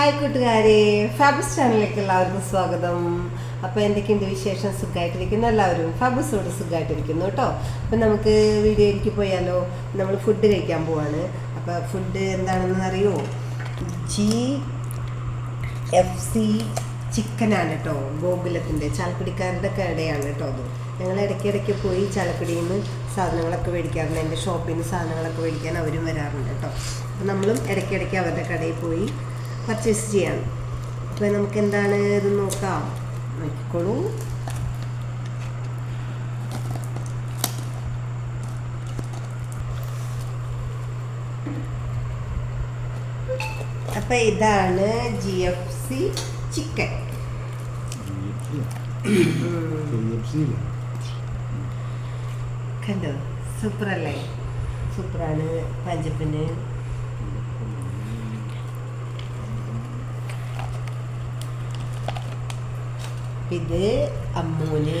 Hi കൂട്ടുകാരെ ഫാബസ് ചാനലിലേക്ക് എല്ലാവർക്കും സ്വാഗതം. അപ്പോൾ എന്തൊക്കെയുണ്ട് വിശേഷം? സുഖമായിട്ടിരിക്കുന്നു എല്ലാവരും ഫാബസോട് സുഖമായിട്ടിരിക്കുന്നു കേട്ടോ. അപ്പം നമുക്ക് വീഡിയോയിലേക്ക് പോയാലോ? നമ്മൾ ഫുഡ് കഴിക്കാൻ പോവാണ്. അപ്പോൾ ഫുഡ് എന്താണെന്ന് അറിയോ? ജി എഫ് സി ചിക്കനാണ് കേട്ടോ. ഗോകുലത്തിന്റെ ചാലക്കുടിക്കാരുടെ കടയാണ് കേട്ടോ അത്. ഞങ്ങൾ ഇടയ്ക്കിടയ്ക്ക് പോയി ചാലക്കുടിയിൽ നിന്ന് സാധനങ്ങളൊക്കെ മേടിക്കാറുണ്ട്. എന്റെ ഷോപ്പിൽ നിന്ന് സാധനങ്ങളൊക്കെ മേടിക്കാൻ അവരും വരാറുണ്ട് കേട്ടോ. അപ്പോൾ നമ്മളും ഇടയ്ക്കിടയ്ക്ക് അവരുടെ കടയിൽ പോയി പർച്ചേസ് ചെയ്യാണ് അപ്പോൾ നമുക്ക് എന്താണ് ഇത് നോക്കാം. നോക്കിക്കോളൂ. അപ്പോൾ ഇതാണ് ജി എഫ് സി ചിക്കൻ കണ്ടോ? സൂപ്പറല്ലേ? സൂപ്പറാണ്. പഞ്ചപ്പിന്. ഇത് അമ്മൂന്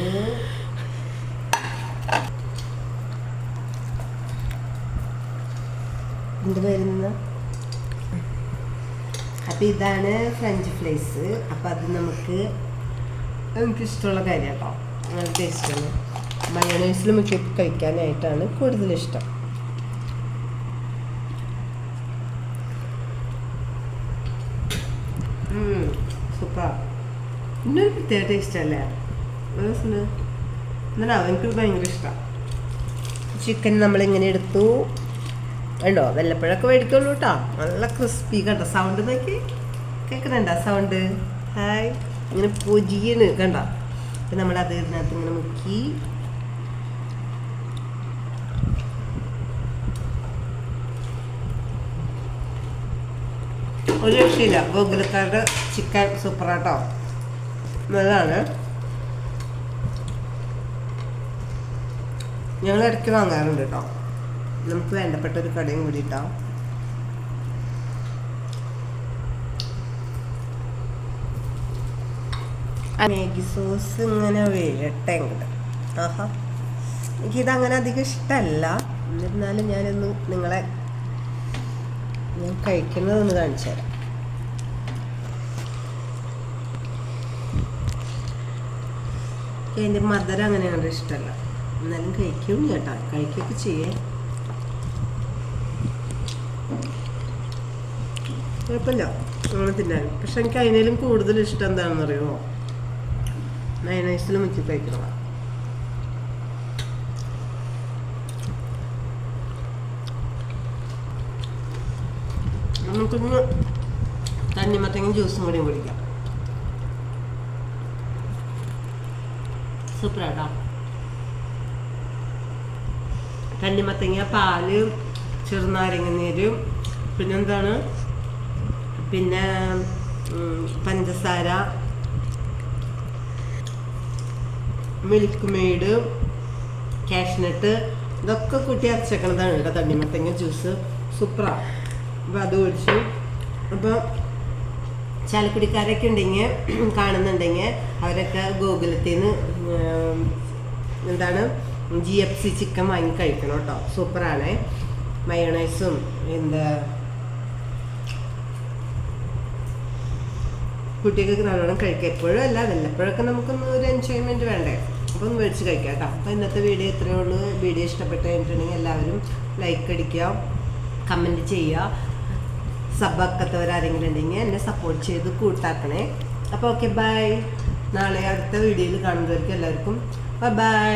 എന്ത് വരുന്ന അപ്പം ഇതാണ് ഫ്രഞ്ച് ഫ്രൈസ് അപ്പം അത് നമുക്ക് എനിക്ക് ഇഷ്ടമുള്ള കാര്യം കേട്ടോ നല്ല ടേസ്റ്റാണ് മയോണൈസിൽ മുക്കി കഴിക്കാനായിട്ടാണ് കൂടുതൽ ഇഷ്ടം. സൂപ്പർ ഇന്നൊരു പ്രത്യേക ടേസ്റ്റ് അല്ലേ എന്നാ എനിക്ക് ഭയങ്കര ഇഷ്ടമാണ് ചിക്കൻ നമ്മളിങ്ങനെ എടുത്തു. ഉണ്ടോ വല്ലപ്പോഴൊക്കെ മേടിക്കുള്ളൂ കേട്ടോ നല്ല ക്രിസ്പി കണ്ടോ? സൗണ്ട് നോക്കി. കേൾക്കുന്നുണ്ടോ? സൗണ്ട് ഹായ് ഇങ്ങനെ പൊജിയാണ് കണ്ടോ? അപ്പം നമ്മൾ അത് ഇതിനകത്ത് ഇങ്ങനെ മുക്കി. ഒരു രക്ഷയില്ല. ഗോകുലക്കാരുടെ ചിക്കൻ സൂപ്പറാട്ടോ നല്ലതാണ്. ഞങ്ങൾ ഇടയ്ക്ക് വാങ്ങാറുണ്ട് കേട്ടോ. നമുക്ക് വേണ്ടപ്പെട്ട ഒരു കടയും കൂടി ഇട്ടാ മാഗി സോസ് ഇങ്ങനെ വീഴട്ടെ ഇങ്ങോട്ട് ആഹാ. എനിക്കിതങ്ങനെ അധികം ഇഷ്ടമല്ല എന്നിരുന്നാലും ഞാനൊന്ന് നിങ്ങളെ ഞാൻ കഴിക്കുന്നതൊന്ന് കാണിച്ചു തരാം അതിന്റെ മദർ അങ്ങനെ കണ്ട ഇഷ്ടമല്ല. എന്നാലും കഴിക്കും കേട്ടോ. കഴിക്കുകയൊക്കെ ചെയ്യേ. കുഴപ്പമില്ല. അങ്ങനെ തിന്നാൽ പക്ഷെ എനിക്ക് അതിനേലും കൂടുതൽ ഇഷ്ടം എന്താണെന്ന് അറിയുമോ മയനൈസിൽ മുക്കി കഴിക്കണം നമുക്കൊന്ന് തണ്ണിമത്തങ്ങ ജ്യൂസും കൂടിയും കുടിക്കാം. സൂപ്പറാട്ടോ. തണ്ണിമത്തങ്ങ പാൽ ചെറുനാരങ്ങ നീര് പിന്നെന്താണ് പിന്നെ പഞ്ചസാര മിൽക്ക് മെയ്ഡ് കാഷ്നട്ട് ഇതൊക്കെ കൂട്ടി അരച്ചേക്കണതാണ് കേട്ടോ തണ്ണിമത്തങ്ങ ജ്യൂസ് സൂപ്പറാണ് അപ്പോൾ അത് ഒഴിച്ചു അപ്പോൾ ചാലക്കുടിക്കാരൊക്കെ ഉണ്ടെങ്കിൽ കാണുന്നുണ്ടെങ്കിൽ അവരൊക്കെ ഗോകുലത്തിൽ നിന്ന് എന്താണ് ജി എഫ് സി ചിക്കൻ വാങ്ങി കഴിക്കണം കേട്ടോ. സൂപ്പറാണ്. മയോണൈസും എന്താ കുട്ടികൾക്ക് നല്ലോണം കഴിക്കാം. എപ്പോഴും അല്ല വല്ലപ്പോഴൊക്കെ നമുക്കൊന്ന് ഒരു എൻജോയ്മെന്റ് വേണ്ടേ? അപ്പം ഒന്ന് മേടിച്ച് കഴിക്കാം കേട്ടോ. അപ്പോൾ ഇന്നത്തെ വീഡിയോ ഇത്രയേ ഉള്ളൂ. വീഡിയോ ഇഷ്ടപ്പെട്ടു കഴിഞ്ഞിട്ടുണ്ടെങ്കിൽ എല്ലാവരും ലൈക്ക് അടിക്കുക കമന്റ് ചെയ്യുക. സബാക്കാത്തവരാരെങ്കിലും ഉണ്ടെങ്കിൽ എന്നെ സപ്പോർട്ട് ചെയ്ത് കൂട്ടാക്കണേ. അപ്പോൾ ഓക്കെ ബൈ നാളെ അടുത്ത വീഡിയോയിൽ കാണുന്നവർക്ക് എല്ലാവർക്കും ബൈ ബൈ